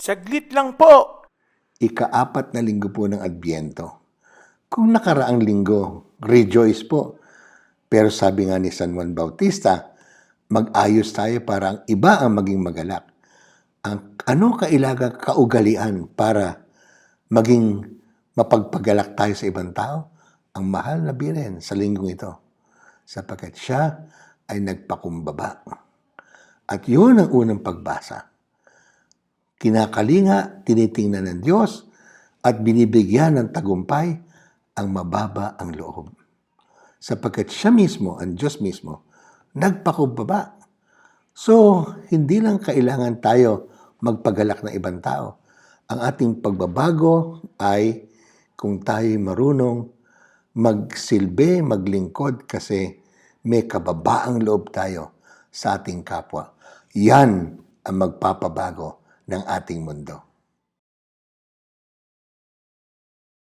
Saglit lang po. Ikaapat na linggo po ng Adbyento. Kung nakaraang linggo, rejoice po. Pero sabi nga ni San Juan Bautista, mag-ayos tayo para ang iba ang maging magalak. Ang, ano kailangan kaugalian para maging mapagpagalak tayo sa ibang tao? Ang mahal na biren sa linggong ito. Sapagkat siya ay nagpakumbaba. At yun ang unang pagbasa kinakalinga, tinitingnan ng Diyos, at binibigyan ng tagumpay ang mababa ang loob. Sapagkat siya mismo, ang Diyos mismo, nagpakumbaba. So, hindi lang kailangan tayo magpagalak ng ibang tao. Ang ating pagbabago ay kung tayo marunong magsilbi, maglingkod kasi may kababaang loob tayo sa ating kapwa. Yan ang magpapabago ng ating mundo.